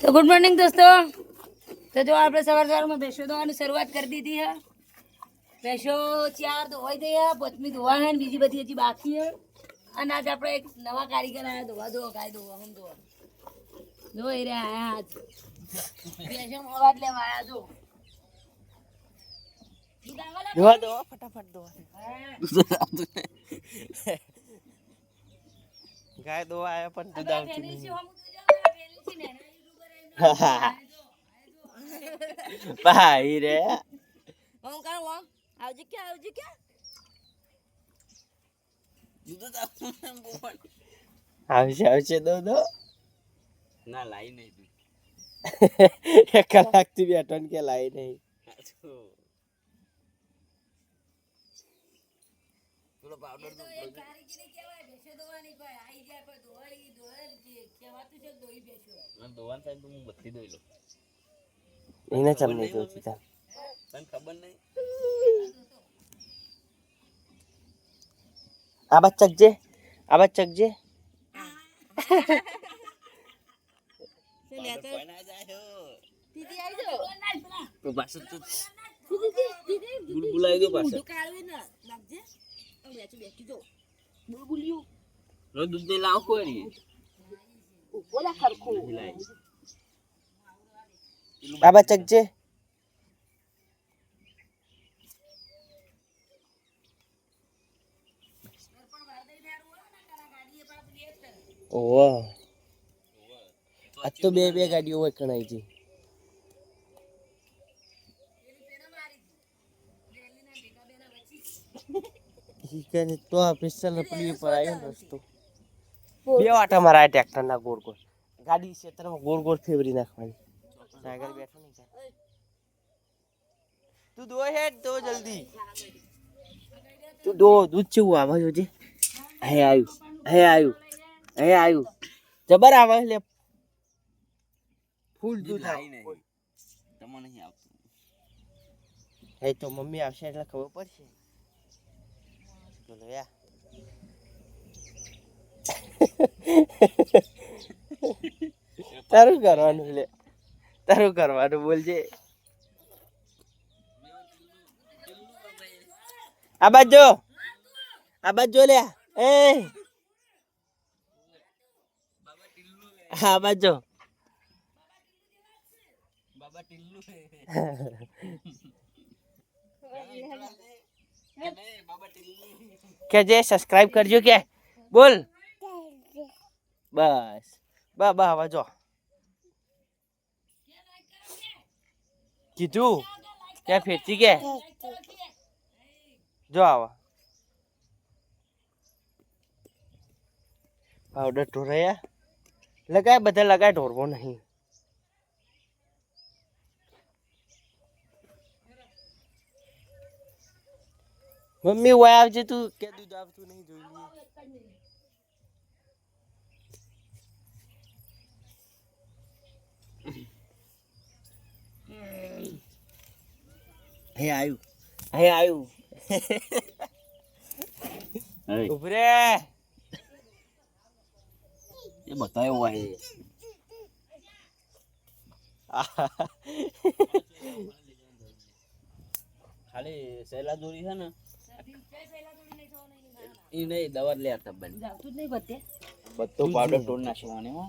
તો good morning દોસ્તો. તો જો આપણે સવાર સવારમાં ભેંસો ધોવાની શરૂઆત કરી દીધી હે. ભેંસો ચાર ધોવાઈ દઈ છે પચમી ધોવા હે બીજી બધી હજી બાકી હે. અને આજ આપણે એક નવા કારીગર આવ્યા ધોવા ધોવા ગાય ધોવા હમ ધોવા. જો એ રહ્યા આયા આજ. ભેંસો અવાજ લેવા આયા જો. ફટાફટ ધોવા. ગાય ધોવા આવ્યા પણ દૂધ આવતું નહીં ભાઈ રે ઓમ કામ ઓમ આવજી કે આવજી કે આવશે આવશે દો દો. ના લાઈ નહીં તું. એક કલાકથી બેઠો ને કે લાઈ નહીં. પેલો પાવડર તો એ કારીગરી કહેવાય, ભેંસો ધોવાની કોઈ આઈ જાય કોઈ ધોવાઈ ધોવાય જ કહેવાતું છે કે ધોઈ ભેંસો. દોવાન સાહેબ હું બધી દોઈ લઉં. એને ચમ નહીં જોતી તા તને ખબર નહીં? આ બાદ ચકજે. આ બાદ ચકજે. લે તો કોઈ ના જાય દીદી આવી જાઓ તો પાછળ તો દીદી દીદી બુલબુલાઈ દો પાછળ. ને. લાગજે બેઠી બેઠી જો. બુલબુલિયું. દૂધ દે લાવ કોઈ લાઈ આ બાદ ચકજે. ઓહો. આજ તો બે બે ગાડીઓ છે છે, તો આ પિસ્તલ પડી પર આવ્યો રસ્તો. બે વાટા મારા ટ્રેક્ટર ના ગોળ ગોળ. ગાડી ક્ષેત્રમાં ગોળ ગોળ ફેવરી નાખવાની. સાગર બેઠો નહીં તું દો હેડ દો જલ્દી. તું દો દૂધ ચેવું આવે જોજે હે આવ્યું હે આવ્યું હે આવ્યું જબર આવે લે. ફૂલ દૂધ આવી. નહીં. તમને નહીં આવતું. હે તો મમ્મી આવશે એટલે ખબર પડશે. બોલો યા. તારું કરવાનું લે. તારું કરવાનું બોલજે. આ બાજુ આ બાજુ લે. એ. આ બાજુ બાબા ટીલ્લુ કે જે સબસ્ક્રાઇબ કરજો કે. બોલ. બસ. બા બા હવે જો. કીધું? ત્યાં ફેરતી કે? જો આવા. પાવડર ઢોરાયા. લગાય, બધા લગાય, ઢોરવો નહીં. મમ્મી વાય આવજે તું. કે દૂધ આવતું નહીં જોઈ હે આવ્યું હે આવ્યું ઉભરે. એ બતાવ્યો હોય. ખાલી સહેલા દોરી છે ને એ નહીં દવા લે હતા બેન જાવતું જ નહીં બધે. બધો પાવડર તોડ નાખવાની હો.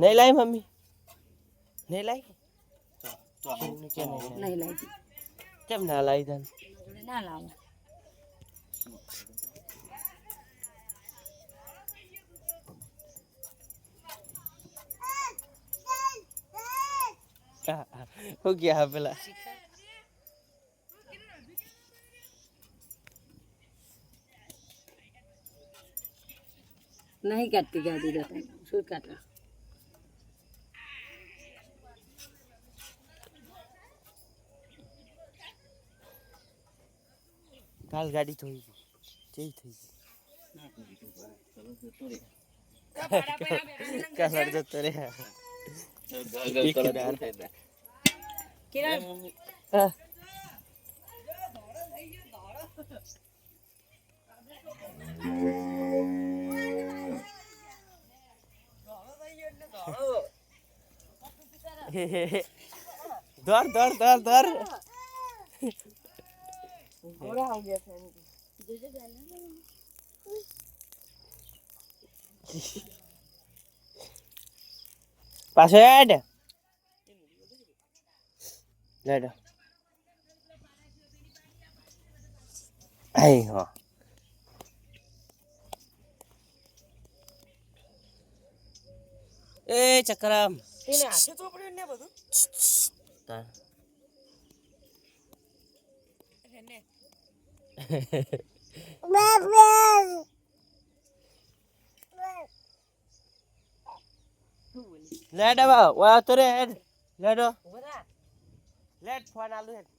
નહીં લાય મમ્મી. નહીં લાઈ કેમ નહીં લાઈ? કેમ ના લાવી તને? ના લાવો. હું ગયા પેલા? નહીં કાઢતી ગાડી જતા શું કાઢવા? કાલ ગાડી ધોઈ ગઈ. જઈ થઈ ગઈ. કલર જતો રે કિરણ. હા. ધર ધર ધર ધર પાછો હેડ. લેડ આઈ હા. એ ચક્રમ. તેને હાથે ચોપડ્યું ને બધું? તાર. લેડ હવે ઓય તો રે હેડ લેડો. લેટ ફોન આલુ હેડ. ને.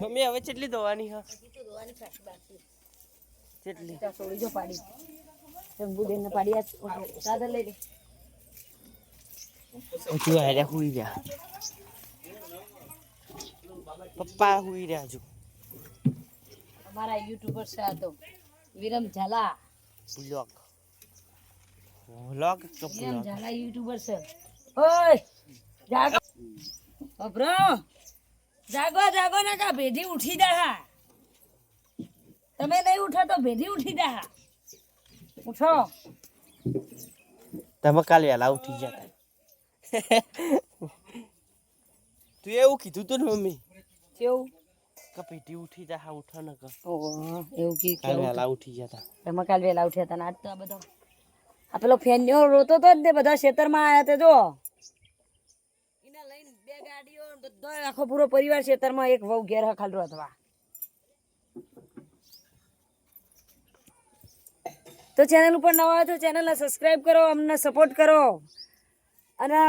મમ્મી હવે કેટલી દવાની હા? તો ધોવાની બાકી. કેટલી? છોડી જો પાડી. શંભુબેન ને પાડી આ દાદર લઈ લે. હજુ હારે હુઈ રહ્યા. પપ્પા હુઈ રહ્યા હજુ. અમારા યુટ્યુબર છે વિરમ ઝાલા. બ્લોગ બ્લોગ કે વિરમ ઝાલા યુટ્યુબર છે. ઓય જાગો. જાગો જાગો ને કા ભેદી ઉઠી દે હા. તમે નહીં ઉઠો તો ભેદી ઉઠી જા હા ઉઠો. તમે કાલે વહેલા ઉઠી જતા તું. એવું કીધું તું ને મમ્મી? કેવું? કે ઉઠી જા હા ઉઠો ને કે ઓહો એવું કી કાલે વહેલા ઉઠી જતા તમે કાલ વહેલા ઉઠ્યા હતા ને આજ તો આ બધો આ પેલો ફેન્યો રોતો તો જ ને બધા ખેતરમાં આવ્યા તે જો. એને લઈને બે ગાડીઓ બધો આખો પૂરો પરિવાર ખેતરમાં એક વહુ ઘેર હખાલરો અથવા તો ચેનલ ઉપર નવા હોય તો ચેનલને સબસ્ક્રાઈબ કરો, અમને સપોર્ટ કરો. અને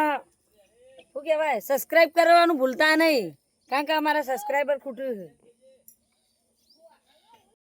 શું કહેવાય? સબસ્ક્રાઈબ કરવાનું ભૂલતા નહીં. કારણ કે અમારા સબસ્ક્રાઈબર ખૂટ્યું છે